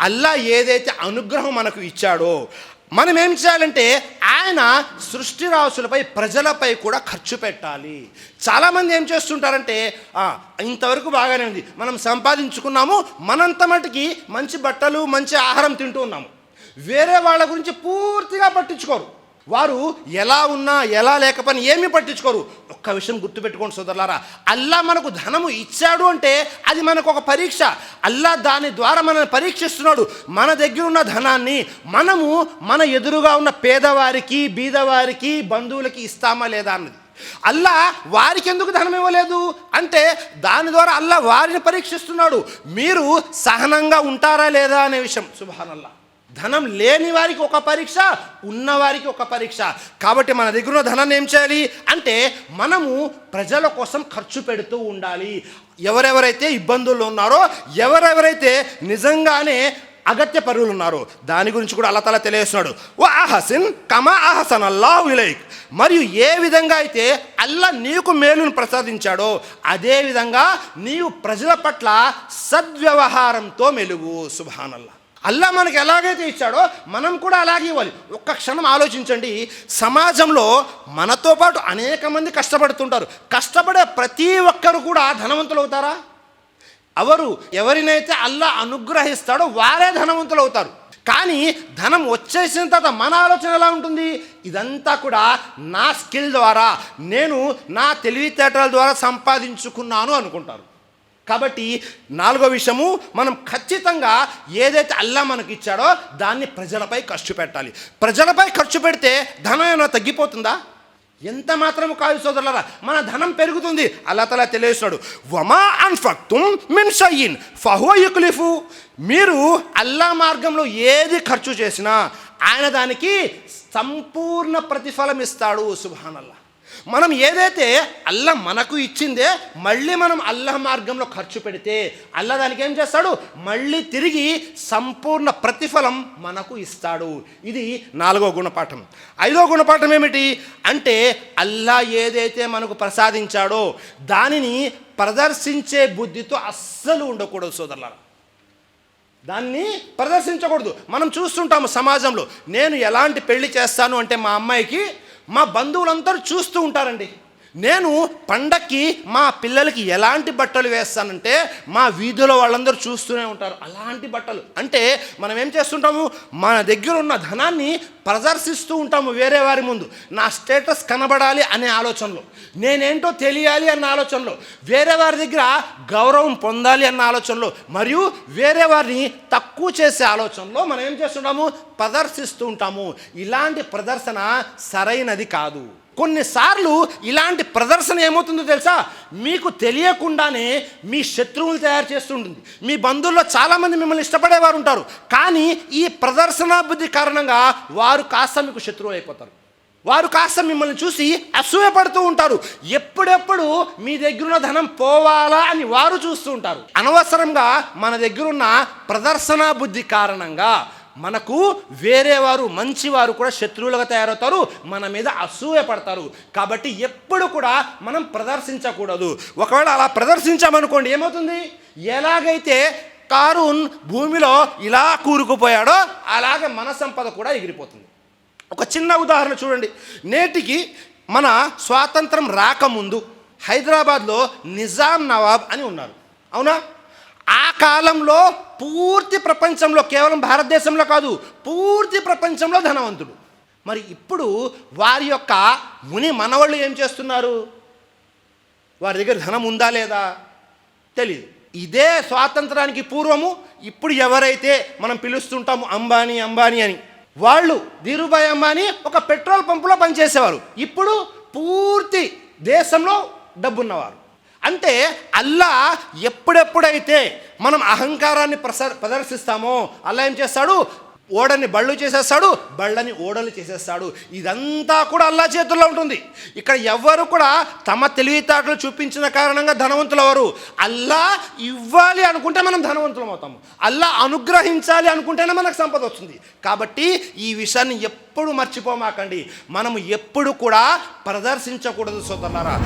అల్లా ఏదైతే అనుగ్రహం మనకు ఇచ్చాడో మనం ఏం చేయాలంటే ఆయన సృష్టి రాసులపై ప్రజలపై కూడా ఖర్చు పెట్టాలి. చాలామంది ఏం చేస్తుంటారంటే ఇంతవరకు బాగానే ఉంది. మనం సంపాదించుకున్నాము మనంత మటుకి మంచి బట్టలు మంచి ఆహారం తింటూ ఉన్నాము. వేరే వాళ్ళ గురించి పూర్తిగా పట్టించుకోరు. వారు ఎలా ఉన్నా ఎలా లేకపోయినా ఏమీ పట్టించుకోరు. ఒక్క విషయం గుర్తుపెట్టుకోండి సోదరులారా. అల్లా మనకు ధనము ఇచ్చాడు అంటే అది మనకు ఒక పరీక్ష. అల్లా దాని ద్వారా మనల్ని పరీక్షిస్తున్నాడు. మన దగ్గర ఉన్న ధనాన్ని మనము మన ఎదురుగా ఉన్న పేదవారికి బీదవారికి బంధువులకి ఇస్తామా లేదా అన్నది. అల్లా వారికి ఎందుకు ధనం ఇవ్వలేదు? అంటే దాని ద్వారా అల్లా వారిని పరీక్షిస్తున్నాడు. మీరు సహనంగా ఉంటారా లేదా అనే విషయం. సుభానల్లా. ధనం లేని వారికి ఒక పరీక్ష ఉన్నవారికి ఒక పరీక్ష. కాబట్టి మన దగ్గర ఉన్న ధనాన్ని ఏం చేయాలి? అంటే మనము ప్రజల కోసం ఖర్చు పెడుతూ ఉండాలి. ఎవరెవరైతే ఇబ్బందుల్లో ఉన్నారో ఎవరెవరైతే నిజంగానే అగత్య పరువులు ఉన్నారు దాని గురించి కూడా అల్లా తల తెలియజేస్తున్నాడు. ఓ అహసిన్ కమా అహసన్ అల్లా విలైక్ మరియు ఏ విధంగా అయితే అల్లా నీకు మేలును ప్రసాదించాడో అదే విధంగా నీవు ప్రజల పట్ల సద్వ్యవహారంతో మెలుగు. సుభానల్లా. అల్లా మనకి ఎలాగైతే ఇచ్చాడో మనం కూడా అలాగే ఇవ్వాలి. ఒక్క క్షణం ఆలోచించండి. సమాజంలో మనతో పాటు అనేక మంది కష్టపడుతుంటారు. కష్టపడే ప్రతి ఒక్కరు కూడా ధనవంతులు అవుతారా? ఎవరు ఎవరినైతే అల్లా అనుగ్రహిస్తాడో వారే ధనవంతులు అవుతారు. కానీ ధనం వచ్చేసిన తర్వాత మన ఆలోచన ఎలా ఉంటుంది? ఇదంతా కూడా నా స్కిల్ ద్వారా నేను నా తెలివితేటల ద్వారా సంపాదించుకున్నాను అనుకుంటారు. కాబట్టి నాలుగో విషయము మనం ఖచ్చితంగా ఏదైతే అల్లా మనకి ఇచ్చాడో దాన్ని ప్రజలపై ఖర్చు పెట్టాలి. ప్రజలపై ఖర్చు పెడితే ధనం ఏమైనా తగ్గిపోతుందా? ఎంత మాత్రం కాదు సోదరులరా మన ధనం పెరుగుతుంది. అల్లా తలా తెలియస్తున్నాడు వమా అన్ఫక్తుం మిన్ షయ్యిన్ ఫహో యుక్లిఫు. మీరు అల్లా మార్గంలో ఏది ఖర్చు చేసినా ఆయన దానికి సంపూర్ణ ప్రతిఫలం ఇస్తాడు సుభానల్లా. మనం ఏదైతే అల్లా మనకు ఇచ్చిందే మళ్ళీ మనం అల్లాహ్ మార్గంలో ఖర్చు పెడితే అల్లా దానికి ఏం చేస్తాడు? మళ్ళీ తిరిగి సంపూర్ణ ప్రతిఫలం మనకు ఇస్తాడు. ఇది నాలుగో గుణపాఠం. ఐదో గుణపాఠం ఏమిటి? అంటే అల్లా ఏదైతే మనకు ప్రసాదించాడో దానిని ప్రదర్శించే బుద్ధితో అస్సలు ఉండకూడదు సోదరులారా. దాన్ని ప్రదర్శించకూడదు. మనం చూస్తుంటాము సమాజంలో నేను ఎలాంటి పెళ్ళి చేస్తాను అంటే మా అమ్మాయికి మా బంధువులందరూ చూస్తూ ఉంటారండి. నేను పండక్కి మా పిల్లలకి ఎలాంటి బట్టలు వేస్తానంటే మా వీధిలో వాళ్ళందరూ చూస్తూనే ఉంటారు. అలాంటి బట్టలు. అంటే మనం ఏం చేస్తుంటాము? మన దగ్గర ఉన్న ధనాన్ని ప్రదర్శిస్తూ ఉంటాము వేరే వారి ముందు. నా స్టేటస్ కనబడాలి అనే ఆలోచనలో. నేనేంటో తెలియాలి అన్న ఆలోచనలో. వేరే వారి దగ్గర గౌరవం పొందాలి అన్న ఆలోచనలో. మరియు వేరే వారిని తక్కువ చేసే ఆలోచనలో మనం ఏం చేస్తుంటాము? ప్రదర్శిస్తూ ఉంటాము. ఇలాంటి ప్రదర్శన సరైనది కాదు. కొన్నిసార్లు ఇలాంటి ప్రదర్శన ఏమవుతుందో తెలుసా? మీకు తెలియకుండానే మీ శత్రువులు తయారు చేస్తుంటుంది. మీ బంధువుల్లో చాలామంది మిమ్మల్ని ఇష్టపడేవారు ఉంటారు. కానీ ఈ ప్రదర్శనాభివృద్ధి కారణంగా వారు కాస్త మీకు శత్రువు అయిపోతారు. వారు కాస్త మిమ్మల్ని చూసి అసూయపడుతూ ఉంటారు. ఎప్పుడెప్పుడు మీ దగ్గరున్న ధనం పోవాలా అని వారు చూస్తూ ఉంటారు. అనవసరంగా మన దగ్గరున్న ప్రదర్శన బుద్ధి కారణంగా మనకు వేరే వారు మంచివారు కూడా శత్రువులుగా తయారవుతారు మన మీద అసూయ పడతారు. కాబట్టి ఎప్పుడు కూడా మనం ప్రదర్శించకూడదు. ఒకవేళ అలా ప్రదర్శించామనుకోండి ఏమవుతుంది? ఎలాగైతే కారున్ భూమిలో ఇలా కూరుకుపోయాడో అలాగే మన సంపద కూడా ఎగిరిపోతుంది. ఒక చిన్న ఉదాహరణ చూడండి. నేటికి మన స్వాతంత్రం రాకముందు హైదరాబాద్లో నిజాం నవాబ్ అని ఉన్నారు. అవునా? ఆ కాలంలో పూర్తి ప్రపంచంలో కేవలం భారతదేశంలో కాదు పూర్తి ప్రపంచంలో ధనవంతుడు. మరి ఇప్పుడు వారి యొక్క ముని మనవాళ్ళు ఏం చేస్తున్నారు? వారి దగ్గర ధనం ఉందా లేదా? తెలియదు ఇదే స్వాతంత్రానికి పూర్వము ఇప్పుడు ఎవరైతే మనం పిలుస్తుంటాము అంబానీ అంబానీ అని వాళ్ళు ధీరుభాయ్ అంబానీ ఒక పెట్రోల్ పంపులో పనిచేసేవారు. ఇప్పుడు పూర్తి దేశంలో డబ్బున్నవారు. అంటే అల్లా ఎప్పుడెప్పుడైతే మనం అహంకారాన్ని ప్రస ప్రదర్శిస్తామో అల్లా ఏం చేస్తాడు? ఓడని బళ్ళు చేసేస్తాడు బళ్ళని ఓడలు చేసేస్తాడు. ఇదంతా కూడా అల్లా చేతుల్లో ఉంటుంది. ఇక్కడ ఎవ్వరు కూడా తమ తెలివితేటలు చూపించిన కారణంగా ధనవంతులు ఎవరు? అల్లా ఇవ్వాలి అనుకుంటే మనం ధనవంతులం అవుతాము అల్లా అనుగ్రహించాలి అనుకుంటేనే మనకు సంపద వస్తుంది. కాబట్టి ఈ విషయాన్ని ఎప్పుడు మర్చిపోమాకండి. మనము ఎప్పుడు కూడా ప్రదర్శించకూడదు సోదరులారా.